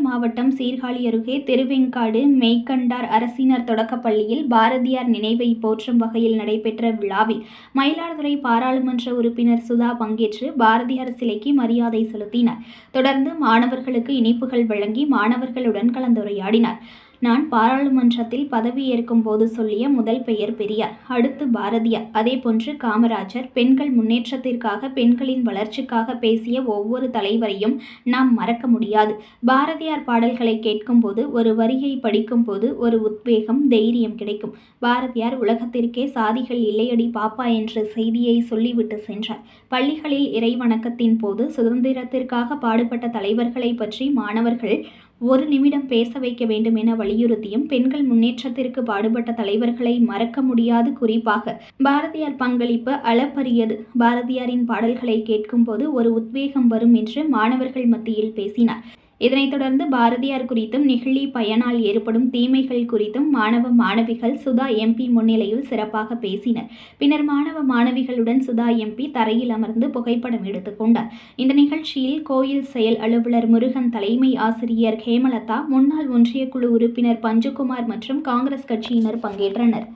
மாவட்டம் சீர்காழி அருகே திருவெங்காடு மெய்கண்டார் அரசினர் தொடக்கப்பள்ளியில் பாரதியார் நினைவை போற்றும் வகையில் நடைபெற்ற விழாவில் மயிலாடுதுறை பாராளுமன்ற உறுப்பினர் சுதா பங்கேற்று பாரதியார் சிலைக்கு மரியாதை செலுத்தினார். தொடர்ந்து மாணவர்களுக்கு இனிப்புகள் வழங்கி மாணவர்களுடன் கலந்துரையாடினார். நான் பாராளுமன்றத்தில் பதவியேற்கும் போது சொல்லிய முதல் பெயர் பெரியார் அடுத்து பாரதியார். அதேபோன்று காமராஜர் பெண்கள் முன்னேற்றத்திற்காக பெண்களின் வளர்ச்சிக்காக பேசிய ஒவ்வொரு தலைவரையும் நாம் மறக்க முடியாது. பாரதியார் பாடல்களை கேட்கும்போது ஒரு வரியை படிக்கும்போது ஒரு உத்வேகம் தைரியம் கிடைக்கும். பாரதியார் உலகத்திற்கே சாதிகள் இல்லையடி பாப்பா என்ற செய்தியை சொல்லிவிட்டு சென்றார். பள்ளிகளில் இறைவணக்கத்தின் போது சுதந்திரத்திற்காக பாடுபட்ட தலைவர்களை பற்றி மாணவர்கள் ஒரு நிமிடம் பேச வைக்க வேண்டும் என வலியுறுத்தியும் பெண்கள் முன்னேற்றத்திற்கு பாடுபட்ட தலைவர்களை மறக்க முடியாது குறிப்பாக பாரதியார் பங்களிப்பு அளப்பரியது. பாரதியாரின் பாடல்களை கேட்கும்போது ஒரு உத்வேகம் வரும் என்று மாணவர்கள் மத்தியில் பேசினார். இதனைத் தொடர்ந்து பாரதியார் குறித்தும் நெகிழி பயனால் ஏற்படும் தீமைகள் குறித்தும் மாணவ மாணவிகள் சுதா எம்பி முன்னிலையில் சிறப்பாக பேசினர். பின்னர் மாணவ மாணவிகளுடன் சுதா எம்பி தரையில் அமர்ந்து புகைப்படம் எடுத்துக்கொண்டார் இந்த நிகழ்ச்சியில் கோயில் செயல் அலுவலர் முருகன் தலைமை ஆசிரியர் ஹேமலதா முன்னாள் ஒன்றிய குழு உறுப்பினர் பஞ்சுகுமார் மற்றும் காங்கிரஸ் கட்சியினர் பங்கேற்றனர்.